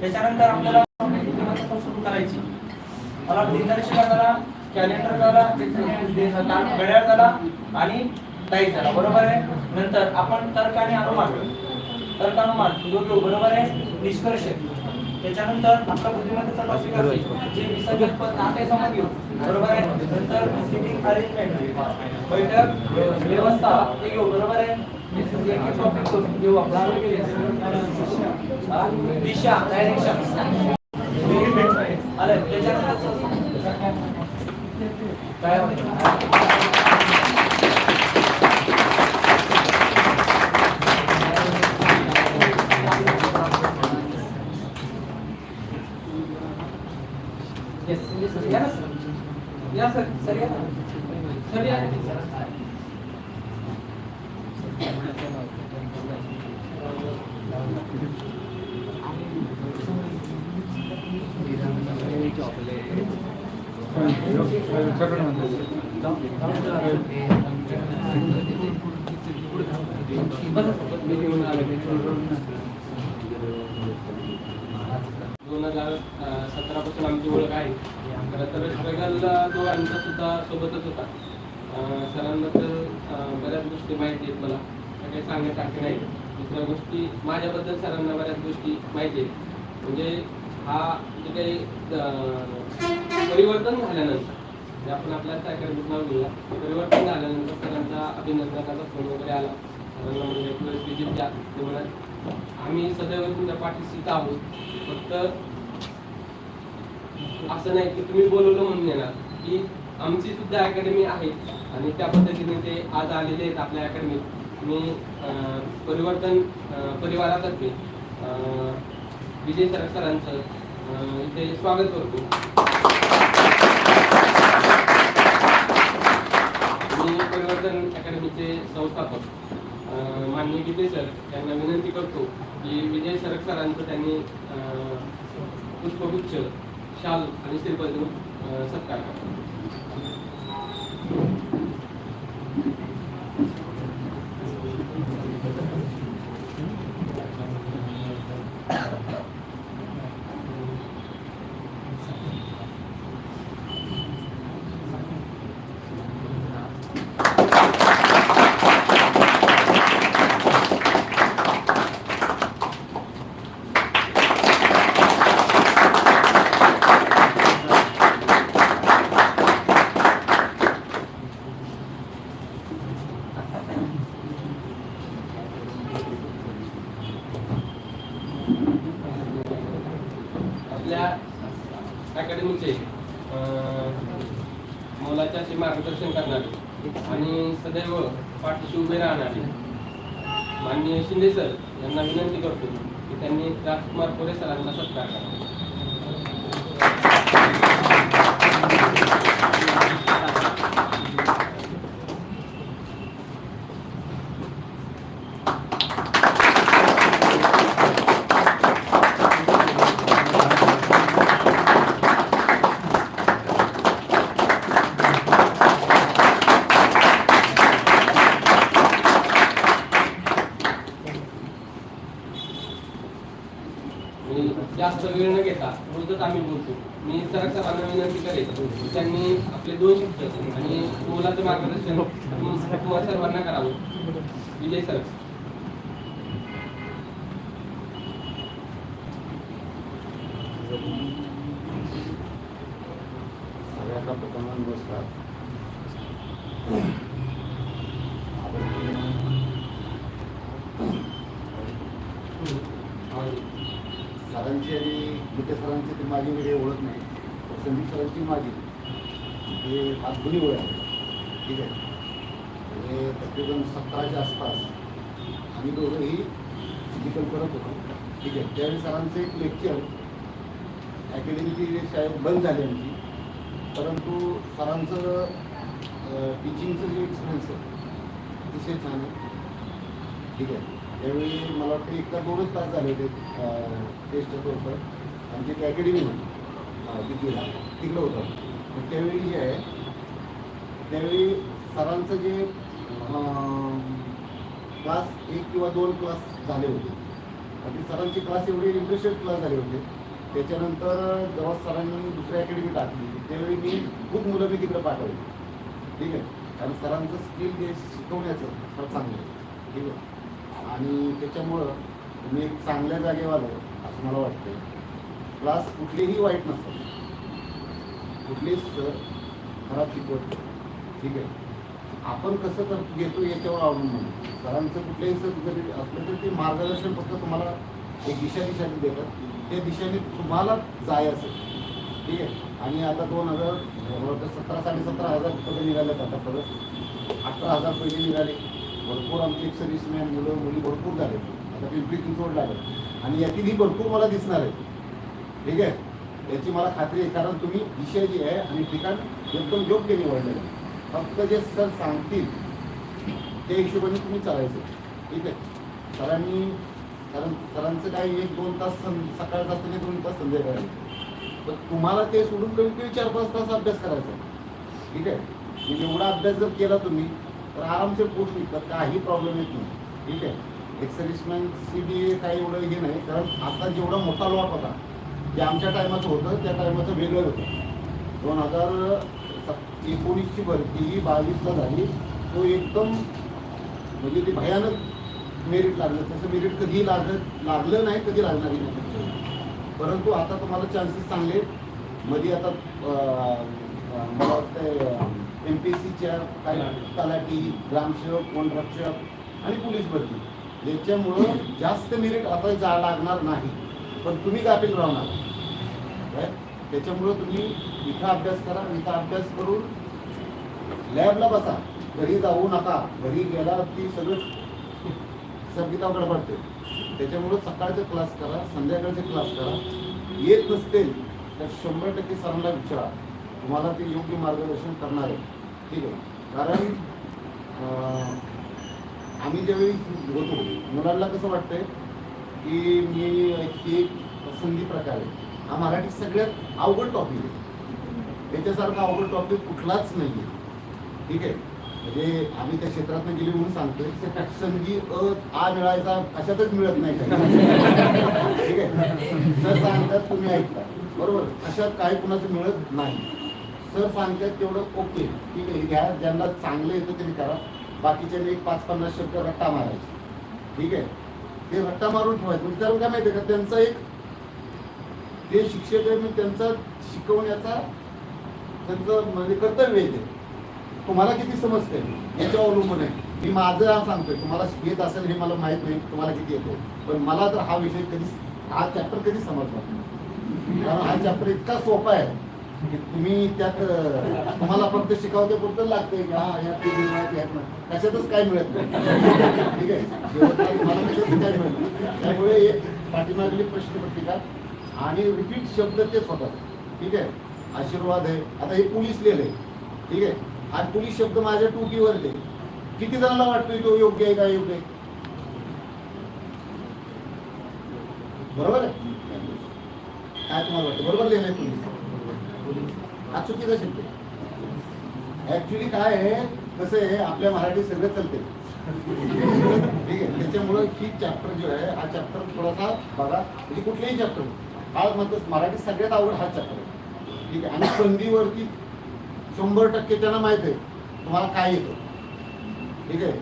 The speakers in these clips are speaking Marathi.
त्याच्यानंतर आपल्याला सुरू करायची. मला दिनदर्शिका झाला कॅलेंडर झाला घड्याळ झाला आणि ताई झाला. बरोबर आहे? नंतर आपण तर्क आणि अनुमान. तर्क अनुमान जो बरोबर आहे? निष्कर्ष. त्याच्यानंतर आपला बुद्धिमत्तेचा टॉपिक असेल जे विसर्जन पद नाते समज घेऊ. बरोबर आहे? नंतर सिटिंग अरेंजमेंट बैठक व्यवस्था ते घेऊ. बरोबर आहे? दिशा डायरेक्शन अरे त्याच्यानंतर काय होतं? Yes, yes, sir. या ना सर या सर सर या ना. सर या दोन हजार सतरापासून आमची ओळख आहे. खरं तर स्ट्रगलला जो आमचा सुद्धा सोबतच होता. सरांना सरांबद्दल बऱ्याच गोष्टी माहिती आहेत मला. काही काही सांगण्यासारख्या नाही. दुसऱ्या गोष्टी माझ्याबद्दल सरांना बऱ्याच गोष्टी माहिती आहेत. म्हणजे हा जे काही परिवर्तन झाल्यानंतर जे आपण आपल्याच अकॅडमीत नाव घेऊया परिवर्तन झाल्यानंतर सरांचा अभिनंदनाचा फोन वगैरे आला. सरांना म्हणजे एक विजिट द्या ते म्हणत आम्ही सदैव तुमच्या पाठीशीच आहोत. फक्त असं नाही की तुम्ही बोलवलं म्हणून येणार की आमची सुद्धा अकॅडमी आहे आणि त्या पद्धतीने ते आज आलेले आहेत आपल्या अकॅडमीत मी परिवर्तन परिवारातर्फे विजय सर सरांचं इथे स्वागत करतो मी संस्थेचे संस्थापक. माननीय गीते सर यांना विनंती करतो की विजय सरक सरांचं त्यांनी पुष्पगुच्छ शाल आणि श्रीपद सत्कार करतो आपल्या अकॅडमीचे अं, मुलाच्या असे मार्गदर्शन करणारे आणि सदैव पाठीशी उभे राहणारे माननीय शिंदे सर यांना विनंती करतो की त्यांनी राजकुमार कोरे सरांचा सत्कार करा आणि जास्त वेळ न घेता रोजच आम्ही बोलतो. मी सर सरांना विनंती करेल त्यांनी आपले दोन शब्द आणि मुलाचं मार्गदर्शन तुम्हा सर्वांना करावं. विजय सर. सगळ्यांना प्रथम नमस्कार सरांची आणि गीते सरांची ती माझी वेगळी ओळख नाही. संदीप सरांची माझी. हे हात जुनी ओळख आहे. ठीक आहे. म्हणजे तकरीबन सतराच्या आसपास. आम्ही दोघंही फिजिकल करत होतो. ठीक आहे. त्यावेळी सरांचं एक लेक्चर अकॅडमीची शाळेत बंद झाली आमची. परंतु सरांचं टीचिंगचं जे एक्सपिरियन्स आहे अतिशय छान आहे. ठीक आहे. त्यावेळी मला वाटतं एकदा दोनच तास झाले होते टेस्टच्या तोरपर आमची एक अकॅडमी होती. अं, दिल्लीला. तिकडं होतं. तर त्यावेळी जे आहे त्यावेळी सरांचं जे क्लास एक किंवा दोन क्लास झाले होते. आणि सरांचे क्लास एवढे इंटरेस्टेड क्लास झाले होते. त्याच्यानंतर जेव्हा सरांनी दुसऱ्या अकॅडमी टाकली त्यावेळी मी खूप मुलं मी तिकडं पाठवली. ठीक आहे? कारण सरांचं स्किल जे शिकवण्याचं फार चांगलं आहे. ठीक आहे? आणि त्याच्यामुळं तुम्ही एक चांगल्या जागेवर आलो असं मला वाटतं क्लास कुठलेही वाईट नसतात. कुठलेच सर खराब शिकवत ठीक आहे? आपण कसं कर घेतो याच्यावर अवलंबून सरांचं कुठल्याही सर जरी असलं तरी ते मार्गदर्शन फक्त तुम्हाला एक दिशा दिशाने देतात. त्या दिशेने तुम्हाला जायचं ठीक आहे? आणि आता दोन हजार मला सतरा साडेसतरा हजार पदं निघालेत आता परत. अठरा हजार पहिले निघाले. भरपूर आमचे सर्व्हिसमॅन मुलं मुली भरपूर झाले. आता पिंपरी चिंचवड लागले. आणि यातीलही भरपूर मला दिसणार आहे ठीक आहे? याची मला खात्री आहे कारण तुम्ही विषय जी आहे आणि ठिकाण एकदम योग्य निवडलेलं आहे. फक्त जे सर सांगतील त्या हिशोबाने तुम्ही चालायचं. ठीक आहे? सरांनी कारण सरांचं काही एक दोन तास सं सकाळचा असतं दोन तास संध्याकाळी तर तुम्हाला ते सोडून कमी कमी चार पाच तास अभ्यास करायचा ठीक आहे? म्हणजे एवढा अभ्यास जर केला तुम्ही तर आरामशीर पोस्ट निघतात काही प्रॉब्लेम येत नाही. ठीक आहे? एक सर्व्हिसमॅनची बी काही एवढं हे नाही कारण आता जेवढा मोठा लॉट होता जे आमच्या टायमाचं होतं त्या टायमाचं वेगळं होतं. दोन हजार सत एकोणीसची भरती ही बावीसला झाली. तो एकदम म्हणजे ते भयानक मेरिट लागलं. तसं मेरिट कधीही लागत लागलं नाही कधी लागणारही नाही. परंतु आता तुम्हाला चान्सेस चांगले. मध्ये आता मला वाटतं एम पी एस सीच्या काही तलाठी ग्रामसेवक वनरक्षक आणि पोलीस भरती. याच्यामुळं जास्त मेरिट आता जा लागणार नाही. पण तुम्ही गाफील राहणार. काय? त्याच्यामुळं तुम्ही इथं अभ्यास करा इथं अभ्यास करून लॅबला बसा. घरी जाऊ नका. घरी गेला की सगळं संगीताकडे पडते त्याच्यामुळं सकाळचे क्लास करा संध्याकाळचे क्लास करा. येत नसतील तर शंभर टक्के सरांना विचारा. तुम्हाला ते योग्य मार्गदर्शन करणार आहे. ठीक आहे. कारण आम्ही ज्यावेळी होतो मुलांना कसं वाटतंय की मी ही एक संधी प्रकार आहे. हा मराठी सगळ्यात अवघड टॉपिक आहे. त्याच्यासारखा अवघड टॉपिक कुठलाच नाही आहे ठीक आहे? म्हणजे आम्ही त्या क्षेत्रात गेली म्हणून सांगतोय संधी अ आ मिळायचा अशातच मिळत नाही ठीक आहे? सर सांगतात तुम्ही ऐकता. बरोबर? अशात काही कुणाचं मिळत नाही. सर सांगतात तेवढं ओके. ठीक आहे घ्या. ज्यांना चांगलं येतं त्यांनी करा. बाकीच्या एक पाच पन्नास शब्द रट्टा मारायचे. ठीक आहे? ते रट्टा मारून ठेवायचं. म्हणजे कारण काय माहिती आहे का? त्यांचा एक जे शिक्षक आहे मी त्यांचा शिकवण्याचा त्यांचं म्हणजे कर्तव्य आहे ते. तुम्हाला किती समजते याच्यावर अवलंबून आहे. मी माझं सांगतोय. तुम्हाला येत असेल हे मला माहीत नाही तुम्हाला किती येतो पण मला तर हा विषय कधी हा चॅप्टर कधी समजला नाही. कारण हा चॅप्टर इतका सोपा आहे की तुम्ही त्यात तुम्हाला फक्त शिकावते पुरतं लागते की हा यात त्याच्यातच काय मिळत नाही. ठीक आहे? तुम्हाला काय मिळत नाही. त्यामुळे एक पाठीमागली प्रश्नपत्रिका आणि रिपीट शब्द तेच होतात ठीक आहे? आशीर्वाद आहे. आता हे पोलीस लिहिले. ठीक आहे? हा पोलीस शब्द माझ्या टुकीवर आहे. किती जणांना वाटतोय तो योग्य आहे का योग्य आहे? बरोबर आहे? काय तुम्हाला वाटतं? बरोबर लिहिलंय पोलीस. हा चुकीचा शब्द आहे. ऍक्च्युली काय आहे? कसं आहे? आपल्या मराठी सगळं चालते ठीक आहे? त्याच्यामुळं ही चॅप्टर जो आहे हा चॅप्टर थोडासा बघा. म्हणजे कुठलेही चॅप्टर काय म्हणतात मराठी सगळ्यात आवड हा चक्र ठीक आहे? आणि संधीवरती शंभर टक्के त्यांना माहीत आहे. तुम्हाला काय येतं? ठीक आहे?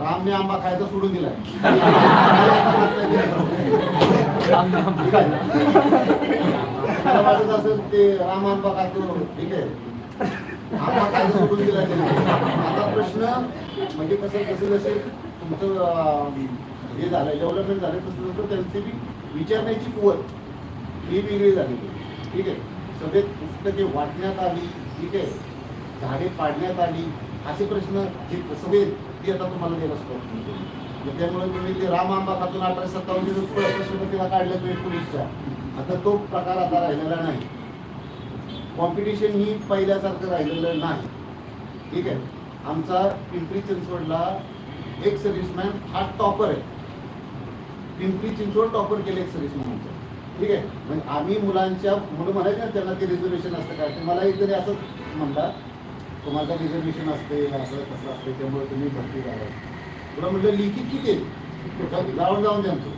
रामने आंबा खायचा सोडून दिलाय. वाटत असेल ते राम आंबा खातो ठीक आहे? आंबा खायचा सोडून दिलाय आता प्रश्न म्हणजे कसं कसं जसे तुमचं हे झालं डेव्हलपमेंट झालं तसं तसं त्यांची बी विचारण्याची कुवत. ही वेगळी झाली ठीक आहे? सगळे पुस्तके वाटण्यात आली ठीक आहे? झाडे पाडण्यात आली. असे प्रश्न जे सगळे ते आता तुम्हाला देत असतो त्यामुळे तुम्ही ते राम आंबा खातून अठराशे सत्तावन्न प्रश्न तिला काढले तुम्ही पोलीसच्या आता तो प्रकार आता राहिलेला नाही. कॉम्पिटिशन ही पहिल्यासारखं राहिलेलं नाही. ठीक आहे? आमचा पिंपरी चिंचवडला एक सर्व्हिसमॅन हा टॉपर आहे. पिंपरी चिंचवड टॉपर केले एक सर्व्हिसमॅन ठीक आहे. म्हणजे आम्ही मुलांच्या मुलं म्हणायचं ना त्यांना ते रिझर्वेशन असतं काय? ते मला एक असं म्हणला तुम्हाला रिझर्वेशन असते असं कसं असते त्यामुळे तुम्ही भरती करा. तुला म्हटलं लिखित किती आहे? जाऊन जाऊन द्या तू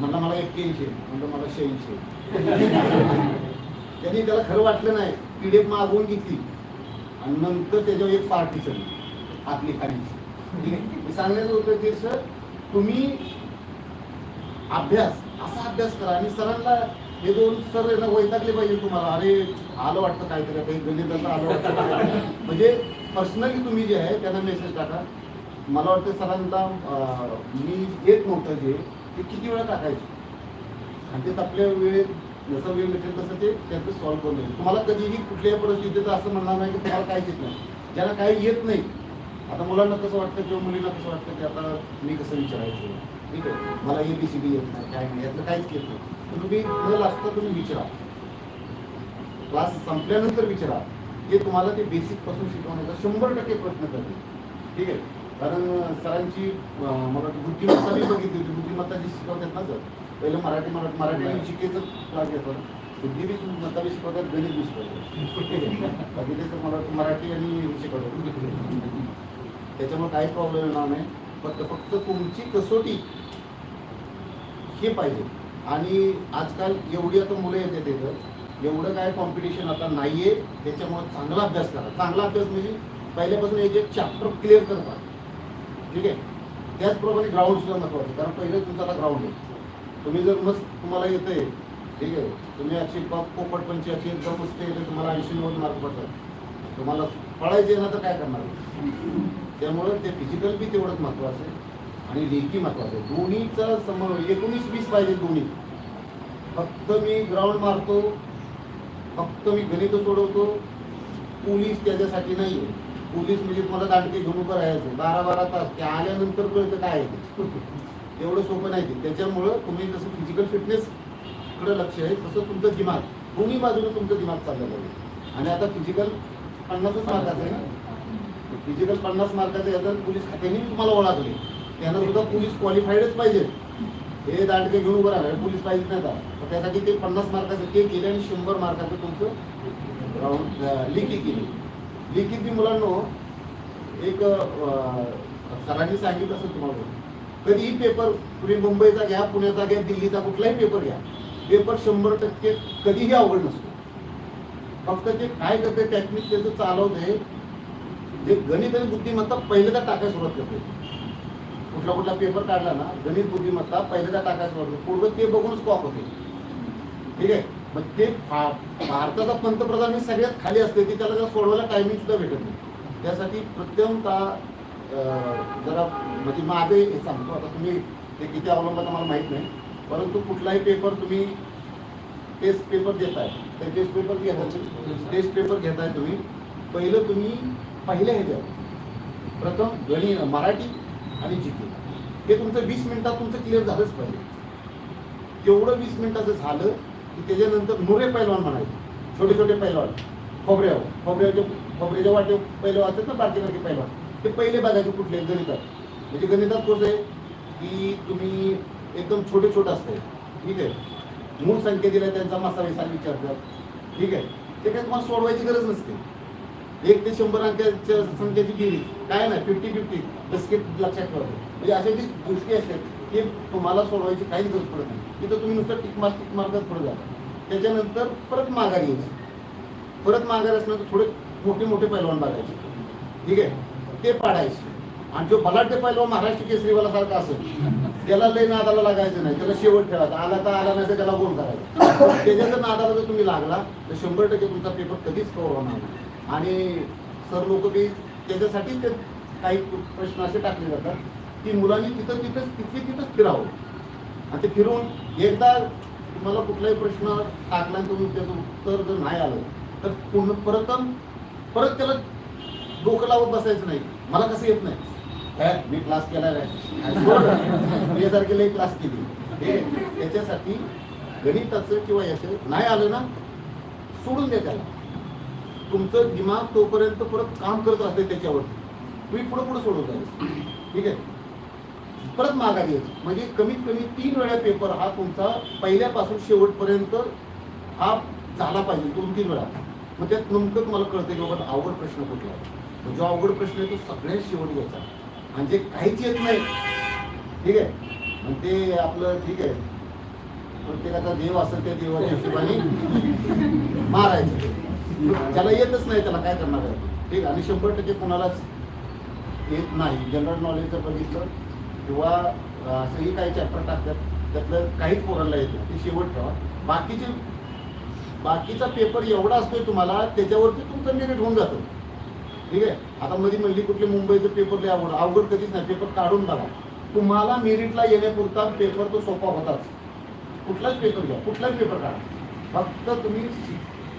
म्हणला मला एक्क्याऐंशी आहे. म्हणलं मला शहाऐंशी त्यांनी त्याला खरं वाटलं नाही. पीडीएफ मागवून घेतली. आणि नंतर त्याच्यावर एक पार्टी चढली आपली खाण्याची ठीक आहे. सांगण्याचं होतं की सर तुम्ही अभ्यास असा अभ्यास करा आणि सरांना हे दोन सर यांना वैतागले पाहिजे तुम्हाला. अरे आलं वाटतं काहीतरी काही गणिताचं आलं वाटतं म्हणजे पर्सनली तुम्ही जे आहे त्यांना मेसेज टाका. मला वाटतं सरांना मी येत नव्हतं जे ते किती वेळा टाकायचे. आणि ते आपल्या वेळेत जसं वेळ भेटेल तसं ते त्यांचं सॉल्व्ह करून येईल तुम्हाला कधीही कुठल्याही परिस्थितीचं असं म्हणणार नाही की तुम्हाला काहीच येत नाही. ज्यांना काही येत नाही आता मुलांना कसं वाटतं किंवा मुलींना कसं वाटतं की आता मी कसं विचारायचं? ठीक आहे. मला ए बी सी डी येत नाही काय नाही यातलं काहीच येत नाही. तर तुम्ही न लाजता तुम्ही विचारा. क्लास संपल्यानंतर विचारा. ते तुम्हाला ते बेसिकपासून शिकवण्याचा शंभर टक्के प्रयत्न करतील. ठीक आहे? कारण सरांची मला बुद्धिमत्ता मी बघितली होती. बुद्धिमत्ता जी शिकवतात ना सर पहिलं मराठी मराठी मराठी आणि शिकेचं क्लास घेतो. बुद्धी बी मत्ता बी शिकवतात गणित बी शिकवतात. बाकी ते मला मराठी आणि हे शिकवतात. त्याच्यामुळे काही प्रॉब्लेम येणार नाही. फक्त फक्त तुमची कसोटी हे पाहिजे. आणि आजकाल एवढी आता मुलं येते तिथं एवढं काय कॉम्पिटिशन आता नाही आहे त्याच्यामुळे चांगला अभ्यास करा. चांगला अभ्यास म्हणजे पहिल्यापासून एक एक चॅप्टर क्लिअर करता. ठीक आहे? त्याचप्रमाणे ग्राउंडसुद्धा नको महत्वाचं कारण पहिलं तुमचं आता ग्राउंड आहे. तुम्ही जर मस्त तुम्हाला येतंय ठीक आहे? तुम्ही अशी पोपट पंची अशी एकदम मस्त येते तुम्हाला ऐंशी नव्वद मार्क पडतात. तुम्हाला पळायचे ना तर काय करणार? त्यामुळं ते फिजिकल बी तेवढंच महत्त्वाचं आहे. आणि लेखी महत्वाचं. आहे दोन्हीचा समन्वय एकोणीस वीस पाहिजे दोन्ही. फक्त मी ग्राउंड मारतो फक्त मी गणित सोडवतो पोलीस त्याच्यासाठी नाही आहे पोलीस म्हणजे तुम्हाला दांडके घेऊन उभं राहायचं. बारा बारा तास. ते आल्यानंतर कळतं काय आहे. एवढं सोपं नाही ते. त्याच्यामुळं तुम्ही जसं फिजिकल फिटनेस कडे लक्ष आहे तसं तुमचं दिमाग दोन्ही बाजूने तुमचं दिमाग चाललं पाहिजे आणि आता फिजिकल पन्नासच मार्काचं आहे ना? फिजिकल पन्नास मार्काचं याचं पोलीस खात्याने तुम्हाला ओळखले. त्यांना सुद्धा पोलीस क्वालिफाईडच पाहिजे. हे दाटके घेऊन उभं राहिलं पोलीस पाहिजे नाही आता. तर त्यासाठी ते पन्नास मार्काचं ते केले आणि शंभर मार्काचं तुमचं राऊंड लिखी केली. लिखित मी मुलांनो एक सरांनी सांगितलं असं तुम्हाला. कधीही पेपर तुम्ही मुंबईचा घ्या पुण्याचा घ्या दिल्लीचा कुठलाही पेपर घ्या. पेपर शंभर टक्के कधीही अवघड नसतो. फक्त ते काय करते टेक्निक त्याचं चालवते जे गणित आणि बुद्धिमत्ता पहिल्यांदा टाकायला सुरुवात करते कुठला कुठला पेपर काढला ना गणित बुद्धिमत्ता पहिल्यांदा टाकायचं सुरुवात पूर्ण ते बघूनच कॉप होते. ठीक आहे? मग ते भारताचा पंतप्रधान हे सगळ्यात खाली असते की त्याला जर सोडवायला टायमिंग सुद्धा भेटत नाही. त्यासाठी प्रथमतः जरा म्हणजे माझे हे सांगतो. आता तुम्ही ते किती अवलंबता मला माहीत नाही. परंतु कुठलाही पेपर तुम्ही टेस्ट पेपर देताय तर टेस्ट पेपर घेताय टेस्ट पेपर घेताय तुम्ही. पहिलं तुम्ही पहिल्या ह्याच्यात प्रथम गणित मराठी आणि जी हे तुमचं वीस मिनिटात तुमचं क्लिअर झालंच पाहिजे. तेवढं वीस मिनिटाचं झालं की त्याच्यानंतर नुरे पैलवान म्हणायचे. छोटे छोटे पैलवान. खोबऱ्यावर. खोबऱ्याचे खोबऱ्याच्या वाटे पहिले वाचतात ना बारकेसारखे पैलवान. ते पहिले बघायचे कुठले गणितात. म्हणजे गणितात कोर्स आहे की तुम्ही एकदम छोटे छोटे असते. ठीक आहे? मूळ संख्या दिल्या त्यांचा मासा विचार विचारतात. ठीक आहे? ते काही तुम्हाला सोडवायची गरज नसते. एक ते शंभर अंकाच्या संख्येची गेली. काय नाही फिफ्टी फिफ्टी बिस्किट लक्षात ठेवा. म्हणजे अशा जी गोष्टी असतात की तुम्हाला सोडवायची काहीच गरज पडत नाही. तिथं तुम्ही नुसतं टिक मार्क टिक मार्कच पुढे जा. त्याच्यानंतर परत माघार यायची परत महागारी असणार तर थोडे मोठे मोठे पैलवान बघायचे. ठीक आहे? ते पाडायचे. आणि जो बलाढ्य पैलवान महाराष्ट्र केसरीवाला सारखा असेल त्याला लय नादाला लागायचं नाही. त्याला शेवट ठेवायचा आला तर आला नाही तर त्याला गोल करायचा. त्याच्या जर नादाला जर तुम्ही लागला तर शंभर टक्के तुमचा पेपर कधीच कव्हर होणार नाही. आणि सर लोक बी त्याच्यासाठी ते काही प्रश्न असे टाकले जातात की मुलांनी तिथं तिथंच तिथे तिथंच फिरावं. आणि ते फिरून एकदा तुम्हाला कुठलाही प्रश्न टाकला तुम्ही त्याचं उत्तर जर नाही आलं तर पूर्ण परत परत त्याला डोकं लावत बसायचं नाही. मला कसं येत नाही? काय मी क्लास केला आहे क्लास केली. हे त्याच्यासाठी गणिताचं किंवा याचं नाही आलं ना सोडून द्या त्याला. तुमचं दिमाग तोपर्यंत परत काम करत असते त्याच्यावर. तुम्ही पुढे पुढे सोडवत आहे ठीक आहे? परत माघारी म्हणजे कमीत कमी तीन वेळा पेपर हा तुमचा पहिल्यापासून शेवटपर्यंत हा झाला पाहिजे दोन तीन वेळा. मग त्यात नेमकं तुम्हाला कळतं की बाबा अवघड प्रश्न कुठला आहे? जो अवघड प्रश्न आहे तो सगळ्यात शेवट घ्यायचा. आणि जे काहीच येत नाही. ठीक आहे? मग ते आपलं ठीक आहे. प्रत्येकाचा देव असेल त्या देवाच्या हिशोबाने मारायचं. ज्याला येतच नाही त्याला काय करणार आहे? ठीक आहे आणि शंभर टक्के कोणालाच येत नाही. जनरल नॉलेज जर बघितलं किंवा असंही काही चॅप्टर टाकतात त्यातलं काहीच पोरांना येतं ते शेवट ठेवा. बाकीचे बाकीचा पेपर एवढा असतोय तुम्हाला त्याच्यावरती तुमचं निरीट होऊन जातं. ठीक आहे? आता मध्ये म्हणली कुठले मुंबईचं पेपर लय अवघड अवघड कधीच नाही. पेपर काढून बघा. तुम्हाला मेरिटला येण्यापुरता पेपर तो सोपा होताच. कुठलाच पेपर घ्या. कुठलाच पेपर काढा. फक्त तुम्ही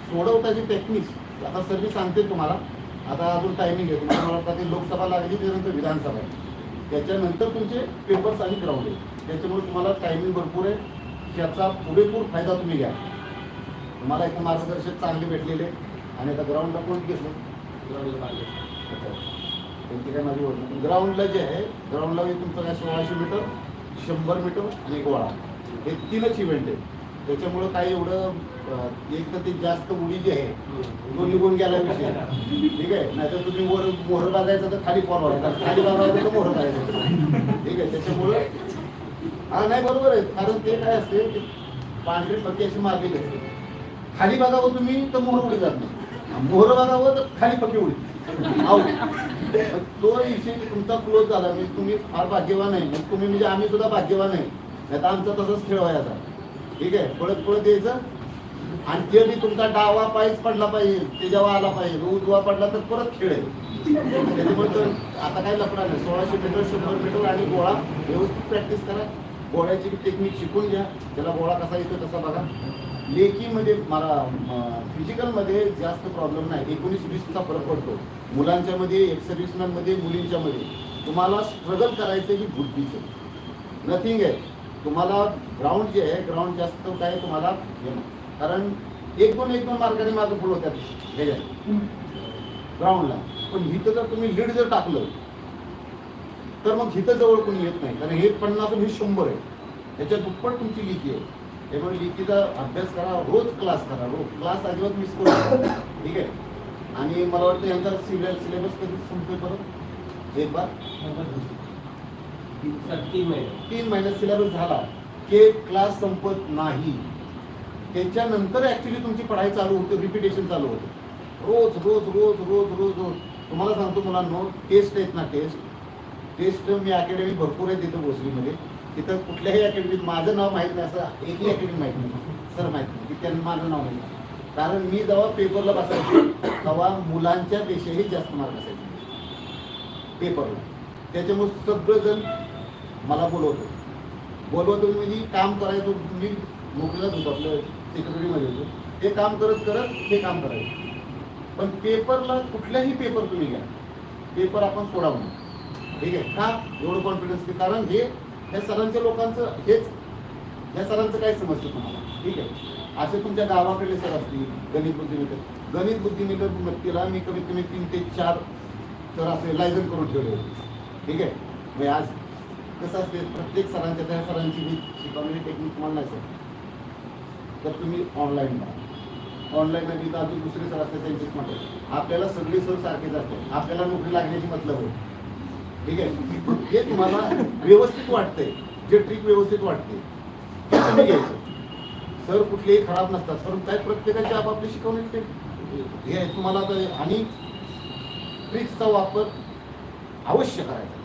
सोडवताची टेक्निक्स आता सर मी सांगते तुम्हाला. आता अजून टायमिंग आहे. तुम्हाला मला वाटतं लोकसभा लागली त्यानंतर विधानसभा आहे. त्याच्यानंतर तुमचे पेपर्स आणि ग्राउंड आहे. त्याच्यामुळे तुम्हाला टायमिंग भरपूर आहे. त्याचा पुरेपूर फायदा तुम्ही घ्या. तुम्हाला एक मार्गदर्शक चांगले भेटलेले. आणि आता ग्राउंडला कोण घेतलं ग्राउंडला त्यांची काय माझी ओळख नाही. ग्राउंडला जे आहे ग्राउंडला तुमचं काय सोळाशे मीटर शंभर मीटर आणि गोळा हे तीनच इव्हेंट आहे. त्याच्यामुळं काही एवढं एक तर ते जास्त उडी जी आहे तो निघून गेला विषय. ठीक आहे? नाहीतर तुम्ही वर मोहर बागायचं तर खाली फॉर खाली बागायचं तर मोहर बागायचं ठीक आहे? त्याच्यामुळं हा नाही बरोबर आहे. कारण ते काय असते ते पांढरी पट्टी अशी मारलेली असते खाली बघावं तुम्ही तर मोहर उडी जात नाही. मोहर बघावं तर खाली पक्की उडी. तो विषय तुमचा क्लोज झाला. म्हणजे तुम्ही फार भाग्यवान आहे. मग तुम्ही म्हणजे आम्ही सुद्धा भाग्यवान आहे. नाही तर आमचा तसंच खेळ व्हायचा. ठीक आहे? पळत पळत यायचं. आणि ते बी तुमचा डावा पायच पडला पाहिजे ते जेव्हा आला पाहिजे उजवा पडला तर परत खेळ आहे त्याच्यामुळे आता काय लपणार नाही. सोळाशे मीटर शंभर मीटर आणि गोळा व्यवस्थित प्रॅक्टिस करा. गोळ्याची टेक्निक शिकून घ्या. त्याला गोळा कसा येतो तसा बघा. लेखीमध्ये मला फिजिकलमध्ये जास्त प्रॉब्लेम नाही. एकोणीस वीसचा फरक पडतो. मुलांच्यामध्ये एक्सर्व्हिसमॅनमध्ये मुलींच्यामध्ये. तुम्हाला स्ट्रगल करायचं ही बुद्धीचं. नथिंग आहे. तुम्हाला ग्राउंड जे आहे ग्राउंड जास्त काय तुम्हाला घेणं कारण एक दोन एक दोन मार्गाने पुढं होत्यात ह्याच्यात ग्राउंडला. पण इथं जर तुम्ही लीड जर टाकलं तर मग इथं जवळ कोणी येत नाही. कारण हे पन्नास हे शंभर आहे. त्याच्या दुप्पट तुमची लिखी आहे. त्यामुळे लिखीचा अभ्यास करा रोज क्लास करा रोज. क्लास अजिबात मिस करू ठीक आहे? आणि मला वाटतं यांचा सिलेबस सिलेबस कधी संपतोय परत? एक बार. तीन महिने. तीन महिन्यात सिलेबस झाला. की क्लास संपत नाही. त्याच्यानंतर ॲक्च्युली तुमची पढाई चालू होते रिपिटेशन चालू होते. रोज रोज रोज रोज रोज रोज. तुम्हाला सांगतो मुलांनो टेस्ट आहेत ना टेस्ट टेस्ट मी अकॅडमी भरपूर आहे तिथं भोसरीमध्ये. तिथं कुठल्याही अकॅडमीत माझं नाव माहीत नाही असं एकही अकॅडमी माहीत नाही. सर माहीत नाही की त्यांना माझं नाव माहीत नाही. कारण मी जेव्हा पेपरला बसायचो तेव्हा मुलांच्या पेक्षाही जास्त मार्क असायचे. पेपरला त्याच्यामुळे सगळंजण मला बोलवतो बोलवतो म्हणजे काम करायचो मी नोकरीलाच होतो आपलं सेक्रेटरीमध्ये होतो. ते काम करत करत हे काम करायचं. पण पेपरला कुठल्याही पेपर तुम्ही घ्या. पेपर आपण सोडावं ठीक आहे? का? एवढं कॉन्फिडन्स कारण हे ह्या सरांच्या लोकांचं हेच ह्या सरांचं काय समजतं तुम्हाला? ठीक आहे? असे तुमच्या गावाकडले सर असतील गणित बुद्धिमित्र गणित बुद्धिमित्र व्यक्तीला मी कमीत कमी तीन ते चार सर असे लायझन करून ठेवले होते. ठीक आहे? म्हणजे आज कसं असते? प्रत्येक सरांच्या त्या सरांची मी शिकवलेली टेक्निक तुम्हाला नाही सर तर तुम्ही ऑनलाईन पहा ऑनलाईन मध्ये तर अजून दुसरे सर असतात त्यांचीच म्हणतात आपल्याला सगळे सर सारखेच असतात. आपल्याला नोकरी लागण्याची मतलब होईल ठीक आहे? हे तुम्हाला व्यवस्थित वाटतंय. जे ट्रिक व्यवस्थित वाटते. तुम्ही घ्यायचं. सर कुठलेही खराब नसतात पण काय प्रत्येकाची आपापली शिकवणी हे आहे तुम्हाला आणि ट्रिक्सचा वापर अवश्य करायचा.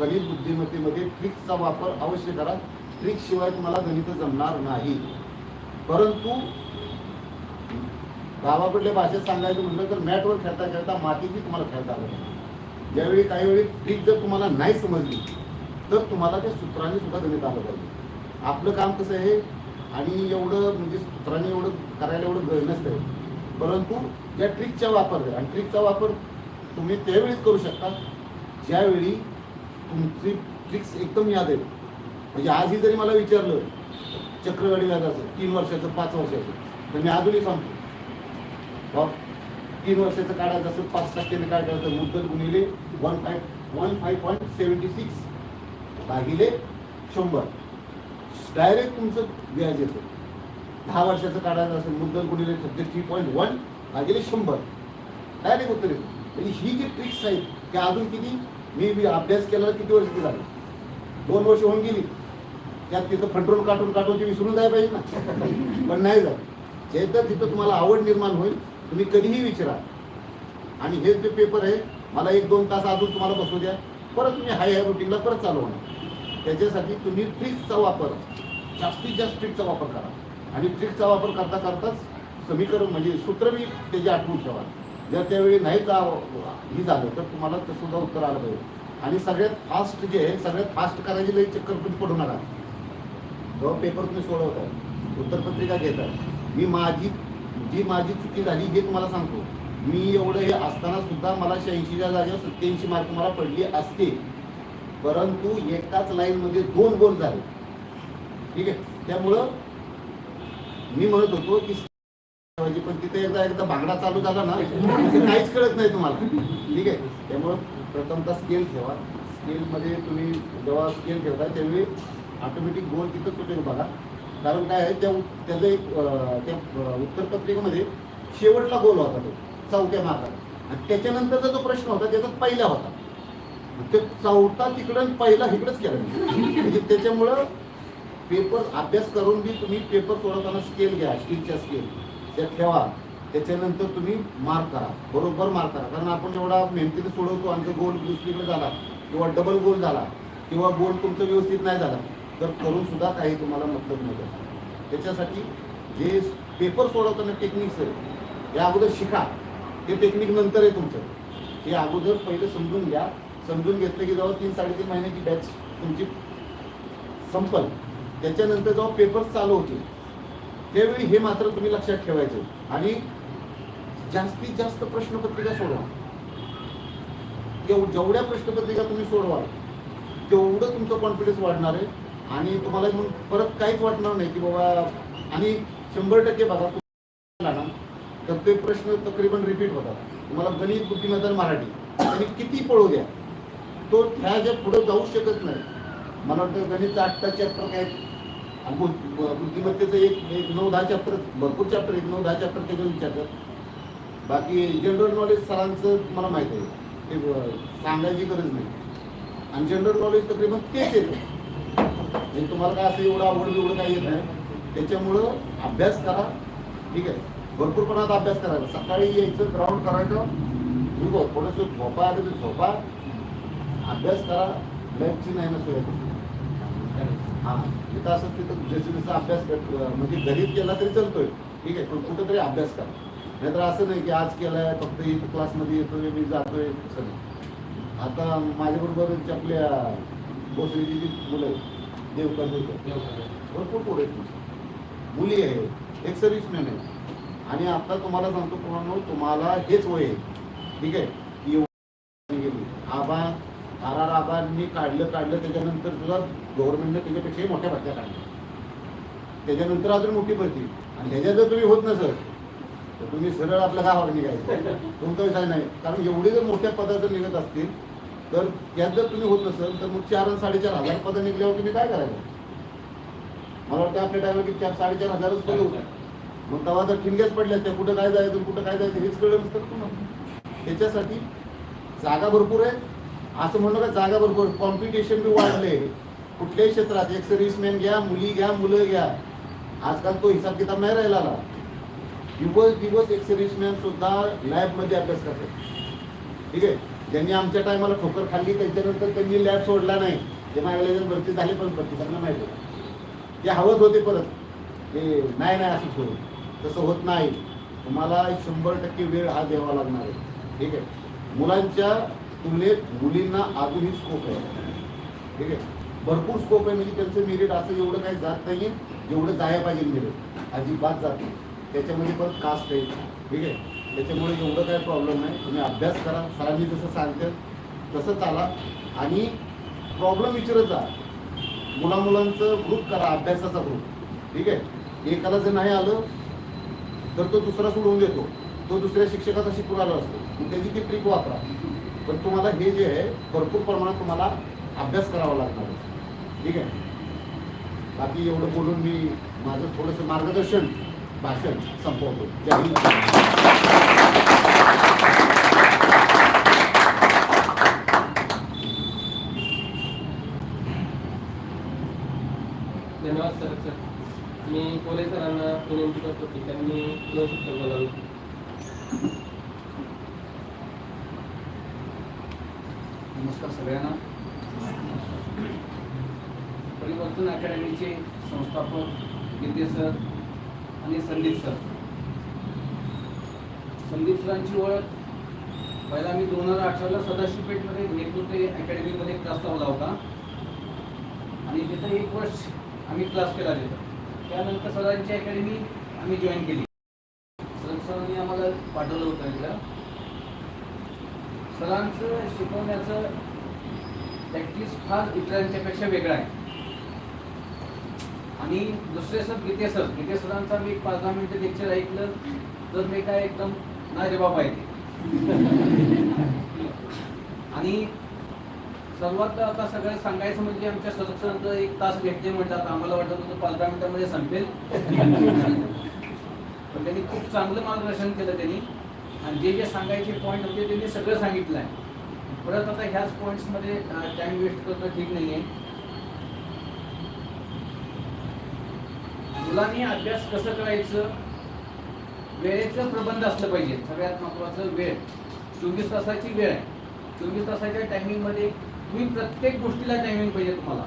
गणित बुद्धिमत्तेमध्ये ट्रिक्सचा वापर अवश्य करा. ट्रिक्सशिवाय तुम्हाला गणित जमणार नाही. परंतु गावाकडल्या भाषेत सांगायचं म्हटलं तर मॅटवर खेळता खेळता मातीची तुम्हाला खेळता आलं ज्यावेळी काही वेळी ट्रिक जर तुम्हाला नाही समजली तर तुम्हाला त्या सूत्रांनी सुद्धा गणित आलं पाहिजे. आपलं काम कसं आहे? आणि एवढं म्हणजे सूत्रांनी एवढं करायला एवढं गळ नसतं. परंतु ज्या ट्रिकचा वापर आहे आणि ट्रिकचा वापर तुम्ही त्यावेळीच करू शकता ज्यावेळी तुमची ट्रिक्स एकदम याद आहे म्हणजे आजही जरी मला विचारलं चक्रवाढी व्याजाचं तीन वर्षाचं पाच वर्षाचं. तर मी अजूनही सांगतो. बाप, तीन वर्षाचं काढायचं असेल पाच टक्क्याने काढायचं मुद्दल गुणिले one five one five point seventy six भागिले शंभर. डायरेक्ट तुमचं व्याज येतं. दहा वर्षाचं काढायचं असेल मुद्दल गुणिले सध्या थ्री पॉईंट वन भागिले शंभर. डायरेक्ट उत्तर येतं. म्हणजे ही जी ट्रिक्स आहेत त्या अजून किती? मी अभ्यास केला किती वर्ष झाले? दोन वर्ष होऊन गेली. त्यात तिथं फंट्रोल काटून काढून ते विसरून जायला पाहिजे ना. पण नाही जात जे तर तिथं तुम्हाला आवड निर्माण होईल तुम्ही कधीही विचारा. आणि हे जे पेपर आहे मला एक दोन तास अजून तुम्हाला बसू द्या. परत तुम्ही हाय हाय रुटीनला परत चालू होणार. त्याच्यासाठी तुम्ही ट्रिक्सचा वापर जास्तीत जास्त ट्रिकचा वापर करा. आणि ट्रिकचा वापर करता करताच समीकरण म्हणजे सूत्र मी त्याची आठवून ठेवा. जर त्यावेळी नाही जा ही झालं तर तुम्हाला तसुद्धा सुद्धा उत्तर आलं पाहिजे. आणि सगळ्यात फास्ट जे आहे सगळ्यात फास्ट करायची लई चक्कर तुम्ही पडू नका. जेव्हा पेपर तुम्ही सोडवता उत्तरपत्रिका घेताय मी माझी जी माझी चुकी झाली हे तुम्हाला सांगतो. मी एवढं हे असताना सुद्धा मला शहाऐंशीच्या जागेवर सत्याऐंशी मार्क मला पडले असते परंतु एकाच लाईनमध्ये दोन गोल झाले. ठीक आहे? त्यामुळं मी म्हणत होतो की पण तिथे एकदा एकदा भांगडा चालू झाला ना काहीच कळत नाही तुम्हाला. ठीक आहे? त्यामुळं प्रथमतः स्केल ठेवा. स्केलमध्ये तुम्ही जेव्हा स्केल ठेवता त्यावेळी ऑटोमॅटिक गोल तिथं सुटेल बघा. कारण काय आहे त्या त्याचं एक त्या उत्तरपत्रिकेमध्ये शेवटला गोल होता तो चौथ्या मार्गात. आणि त्याच्यानंतरचा जो प्रश्न होता त्याचा पहिला होता. ते चौथा तिकडं आणि पहिला इकडंच केला. म्हणजे त्याच्यामुळं पेपर अभ्यास करून बी तुम्ही पेपर सोडवताना स्केल घ्या स्टीलच्या स्केल त्या ठेवा. त्याच्यानंतर तुम्ही मार्क करा. बरोबर मार्क करा. कारण आपण जेवढा मेहनतीने सोडवतो आमचा गोल दुसरीकडे झाला किंवा डबल गोल झाला किंवा गोल तुमचं व्यवस्थित नाही झाला तर करून सुद्धा काही तुम्हाला मतलब नाही. त्याच्यासाठी जे पेपर सोडवताना टेक्निक्स आहे हे अगोदर शिका. ते टेक्निक नंतर आहे तुमचं. हे अगोदर पहिलं समजून घ्या. समजून घेतलं की जेव्हा तीन साडेतीन महिन्याची बॅच तुमची संपल. त्याच्यानंतर जेव्हा पेपर्स चालू होतील त्यावेळी हे मात्र तुम्ही लक्षात ठेवायचं. आणि जास्तीत जास्त प्रश्नपत्रिका सोडवा. जेवढ्या प्रश्नपत्रिका तुम्ही सोडवाल तेवढं तुमचं कॉन्फिडन्स वाढणार आहे. आणि तुम्हाला मग परत काहीच वाटणार नाही की बाबा आणि शंभर टक्के बघा तुम्हाला ना तर ते प्रश्न तकरीबन रिपीट होतात. तुम्हाला गणित बुद्धिमत्ता मराठी आणि किती पळू द्या तो ह्या ज्या पुढे जाऊ शकत नाही. मला वाटतं गणितचा आठटा चॅप्टर काय? आणि बुद्ध- बुद्धिमत्तेचं एक एक नऊ दहा चॅप्टर भरपूर चॅप्टर एक नऊ दहा चॅप्टर त्याच्यावर विचारतात. बाकी जनरल नॉलेज सरांचं मला माहिती आहे. ते सांगायची गरज नाही. आणि जनरल नॉलेज तकरीबन तेच येतं म्हणजे तुम्हाला काय असं एवढं आवड एवढं काही येत नाही. त्याच्यामुळं अभ्यास करा. ठीक आहे? भरपूर प्रमाणात अभ्यास करायचा सकाळी यायचं ग्राउंड करायचं. ठीक आहे? थोडंसं झोपा आलं तर झोपा. अभ्यास करा. लाईफची नाही ना सोय. हां. तिथं असं तिथं जसं जसं अभ्यास कर- म्हणजे घरी केला तरी चालतोय. ठीक आहे? पण कुठंतरी अभ्यास करा. नाहीतर असं नाही की आज केलाय फक्त इथं क्लासमध्ये येतोय मी जातोय. तसं नाही आता माझ्याबरोबर आपल्या भोसरीची जी मुलं आहेत देवकर भरपूर पोरं आहेत मुली आहे एक सर्विसमॅन आहे. आणि आता तुम्हाला सांगतो तुम्हाला तुम्हाला हेच वय आहे. ठीक आहे? एवढी गेली. आबा आर आर आबांनी काढलं काढलं त्याच्यानंतर सुद्धा गव्हर्नमेंटने त्याच्यापेक्षाही मोठ्या भरत्या काढल्या. त्याच्यानंतर अजून मोठी भरती. आणि ह्याच्यात जर तुम्ही होत नसत तर तुम्ही सरळ आपल्या गावावर निघायचं. तुमचा विषय नाही. कारण एवढे जर मोठ्या पदार्थ निघत असतील तर त्यात जर तुम्ही होत नसेल तर मग चार आणि साडेचार हजार पदं निघल्यावर तुम्ही काय करायचं? मला वाटतं आपल्या टायमा की चार साडेचार हजारच पदं होतं. मग तेव्हा जर ठिणग्याच पडल्या त्या कुठं काय जायचं कुठं काय जायचं हेच कळलं नसतं ना तुम्हाला. त्याच्यासाठी जागा भरपूर आहे. असं म्हणलं का जागा भरपूर. कॉम्पिटिशन बी वाढले. कुठल्याही क्षेत्रात एक सर्व्हिसमॅन घ्या मुली घ्या मुलं घ्या. आजकाल तो हिसाब किताब नाही राहिला दिवस दिवस एक सर्व्हिसमॅन सुद्धा लॅबमध्ये अभ्यास करतात. ठीक आहे? ज्यांनी आमच्या टायमाला ठोकर खाल्ली त्याच्यानंतर त्यांनी लॅब सोडला नाही. ते माझ्या भरती झाले पण भरती त्यांना माहिती होतं. ते हवत होते परत. ते नाही नाही असं सोडून. तसं होत नाही. तुम्हाला शंभर टक्के वेळ हा द्यावा लागणार आहे. ठीक आहे? मुलांच्या तुलनेत मुलींना अजूनही स्कोप आहे. ठीक आहे? भरपूर स्कोप आहे. म्हणजे त्यांचं मेरिट असं एवढं काही जात नाही जेवढं जाय पाहिजे मेरिट अजिबात जात नाही. त्याच्यामध्ये पण कास्ट आहे. ठीक आहे? त्याच्यामुळे एवढं काही प्रॉब्लेम नाही. तुम्ही अभ्यास करा. सरांनी जसं सांगतात तसं चाला. आणि प्रॉब्लेम विचारत जा. मुलामुलांचं ग्रुप करा अभ्यासाचा ग्रुप ठीक आहे? एकाला जर नाही आलं तर तो दुसरा सोडून देतो. तो दुसऱ्या शिक्षकाचा शिकून आला असतो. त्याची ती ट्रिक वापरा. पण तुम्हाला हे जे आहे भरपूर प्रमाणात तुम्हाला अभ्यास करावा लागणार ठीक आहे? बाकी एवढं बोलून मी माझं थोडंसं मार्गदर्शन भाषण संपवतो. जय हिंद विनंती करतो की त्यांनी नमस्कार सगळ्यांना. परिवर्तन अकॅडमीचे संस्थापक गीते सर आणि संदीप सर. संदीप सरांची ओळख पहिला मी दोन हजार अठराला सदाशिवपेठमध्ये नेतृत्व अकॅडमीमध्ये क्लास लावला होता आणि तिथं एक वर्ष आम्ही क्लास केला तिथं. त्यानंतर सरांची अकॅडमी मी जॉईन केली. सरांनी आम्हाला पाठवलं होतं तिथं सरांचं शिकवण्याचं प्रॅक्टिस फार इतरांच्यापेक्षा वेगळं आहे. आणि दुसरे सर गीते सर. गीते सरांचा मी पाच दहा मिनिटं लेक्चर ऐकलं तर मी काय एकदम नाजबाब आहे ते आणि सर्वात आता सगळ्यात सांगायचं म्हणजे आमच्या सदस्यांचं एक तास घेतले म्हणतात. आम्हाला वाटत होतं पाच दहा मिनिटांमध्ये संपेल. पण त्यांनी खूप चांगलं मार्गदर्शन केलं त्यांनी. आणि जे जे सांगायचे पॉईंट होते त्यांनी सगळं सांगितलं आहे. परत आता ह्याच पॉईंट्समध्ये टाइम वेस्ट करणं ठीक नाही आहे मुलांनी अभ्यास कसं करायचं? वेळेचं प्रबंध असलं पाहिजे. सगळ्यात महत्त्वाचं वेळ. चोवीस तासाची वेळ आहे. चोवीस तासाच्या टायमिंगमध्ये तुम्ही प्रत्येक गोष्टीला टायमिंग पाहिजे तुम्हाला.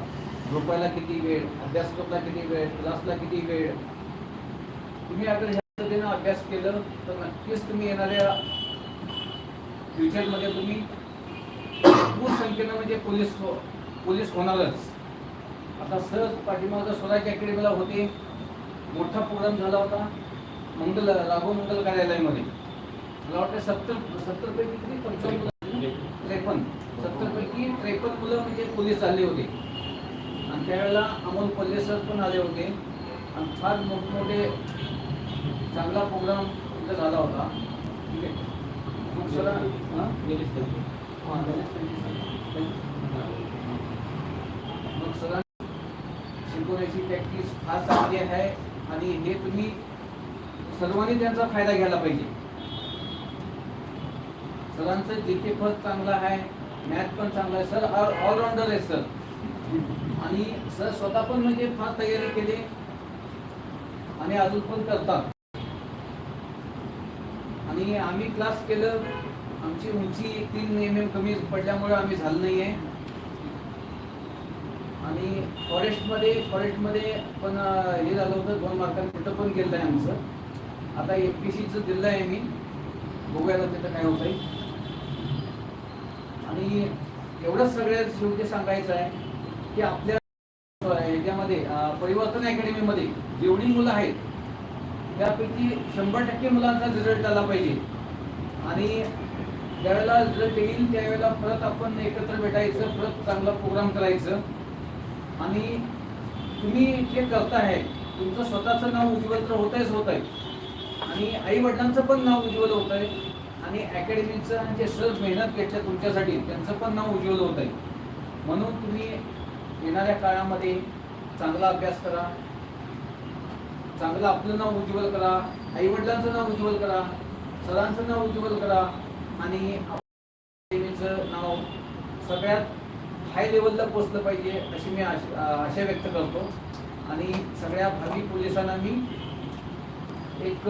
झोपायला किती वेळ अभ्यास करायला किती वेळ क्लासला किती वेळ? तुम्ही अगर पद्धतीनं अभ्यास केलं तर नक्कीच तुम्ही येणाऱ्या फ्युचरमध्ये तुम्ही भरपूर संख्येनं म्हणजे पोलीस हो, पोलीस होणारच. आता सहज पाठीमागं स्वराज अकॅडमीला होते. मोठा प्रोग्राम झाला होता मंगल राघव मंगल कार्यालयामध्ये. मला वाटतं सत्तर सत्तरपैकी किती? पंचावन्न मुलं त्रेपन्न. सत्तरपैकी त्रेपन्न मुलं म्हणजे पोलीस आले होते. आणि त्यावेळेला अमोल पल्ले सर पण आले होते. आणि फार मोठमोठे चांगला प्रोग्राम तिथं झाला होता. ठीक आहे? मग सर. मग सरांनी शिकवण्याची प्रॅक्टिस फार चांगली आहे आणि हे तुम्ही सर्वांनी त्यांचा फायदा घ्यायला पाहिजे. सरांचं जीके फर्स्ट चांगलं आहे मॅथ पण चांगलं आहे. सर ऑलराऊंडर आहे सर. आणि सर स्वतः पण म्हणजे फार तयारी केली. आणि अजून पण करतात. आणि आम्ही क्लास केलं. आमची उंची एक तीन एम एम कमी पडल्यामुळे आम्ही झालं नाही आहे आणि फॉरेस्टमध्ये फॉरेस्टमध्ये पण हे झालं होतं दोन मार्कांनी तिथं पण गेलं आहे आमचं. आता एफ पी सीचं दिलं आहे मी. बघूयाला तिथं काय होत आहे आणि एवढंच सगळ्यात शेवटी सांगायचं आहे की आपल्या याच्यामध्ये परिवर्तन अकॅडमीमध्ये जेवढी मुलं आहेत त्यापैकी शंभर टक्के मुलांचा रिझल्ट आला पाहिजे. आणि ज्यावेळेला रिझल्ट येईल त्यावेळेला परत आपण एकत्र भेटायचं परत चांगला प्रोग्राम करायचं. आणि तुम्ही जे करताय तुमचं स्वतःचं नाव उज्ज्वल तर होतंयच होत आहे आणि आई वडिलांचं पण नाव उज्ज्वल होत आहे आणि अकॅडमीचं आणि जे सर मेहनत घेतल्या तुमच्यासाठी त्यांचं पण नाव उज्ज्वल होत आहे म्हणून तुम्ही येणाऱ्या काळामध्ये चांगला अभ्यास करा. चांगलं आपलं नाव उज्ज्वल करा आई वडिलांचं नाव उज्ज्वल करा सरांचं नाव उज्ज्वल करा आणि देवीचं नाव सगळ्यात हाय लेवलला पोचलं पाहिजे अशी मी आश- आशा व्यक्त करतो. आणि सगळ्या भावी पोलिसांना मी एक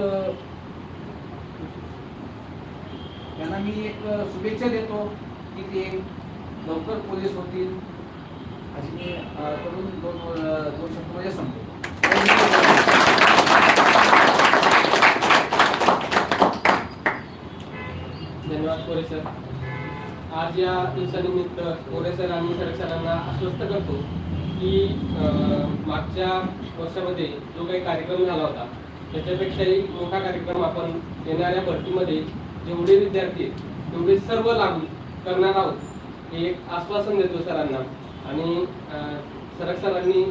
त्यांना मी एक शुभेच्छा देतो की ते लवकर पोलीस होतील. अशी मी करून दोन दोन दोन माझ्या संपतो धन्यवाद कोरे सर. आज या दिवसानिमित्त कोरे सर आणि सर सरांना आश्वस्त करतो की अं, मागच्या वर्षामध्ये जो काही कार्यक्रम झाला होता त्याच्यापेक्षाही मोठा कार्यक्रम आपण येणाऱ्या भरतीमध्ये जेवढे विद्यार्थी आहेत तेवढे सर्व लागू करणार आहोत हे एक आश्वासन देतो सरांना. आणि सरक सरांनी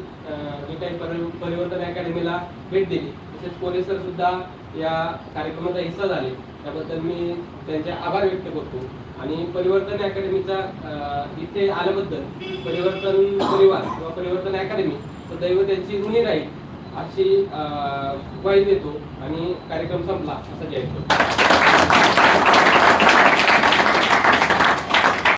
जे काही परि- परिवर्तन अकॅडमीला भेट दिली तसेच कोरे सर सुद्धा या कार्यक्रमाचा हिस्सा झाले. त्याबद्दल मी त्यांचे आभार व्यक्त करतो. आणि परिवर्तन अकॅडमीचा इथे आल्याबद्दल परिवर्तन परिवार किंवा परिवर्तन अकॅडमी सदैव त्यांची ऋणी राहील अशी ग्वाही देतो आणि कार्यक्रम संपला असं जाहीर करतो